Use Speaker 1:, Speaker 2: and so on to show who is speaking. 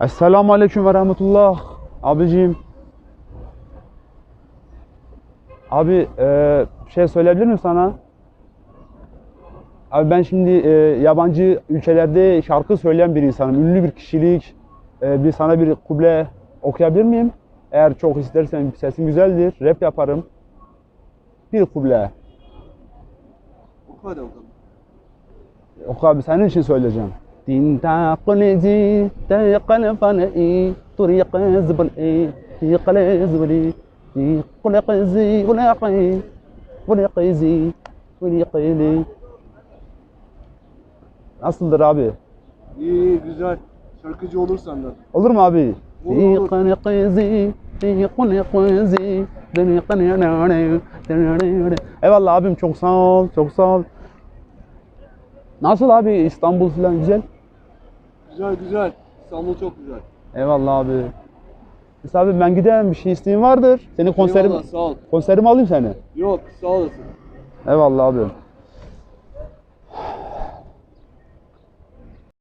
Speaker 1: Esselamu Aleyküm ve Rahmetullah. Abicim. Abi e, şey söyleyebilir miyim sana? Abi ben şimdi e, yabancı ülkelerde şarkı söyleyen bir insanım. Ünlü bir kişilik. E, bir sana bir kuble okuyabilir miyim? Eğer çok istersen sesim güzeldir. Rap yaparım. Bir kuble.
Speaker 2: Oku hadi bakalım.
Speaker 1: Oku abi senin için söyleyeceğim. Din ta qulzi ta qalfani turiq zbani ti qalzbani ti qulqzi ulaqi ulqzi ulqili Nasıldır abi?
Speaker 2: İyi, güzel. Şarkıcı olursan da.
Speaker 1: Olur mu abi? Ti
Speaker 2: olur.
Speaker 1: qalqzi ti qulqzi Eyvallah abim çok sağ ol, çok sağ ol. Nasıl abi İstanbul falan güzel?
Speaker 2: Güzel güzel. İstanbul çok güzel.
Speaker 1: Eyvallah abi. Mesela abi ben gideyim bir şey isteğin vardır. Senin konserim
Speaker 2: Eyvallah, sağ ol.
Speaker 1: konserimi alayım seni.
Speaker 2: Yok sağ olasın.
Speaker 1: Eyvallah abi.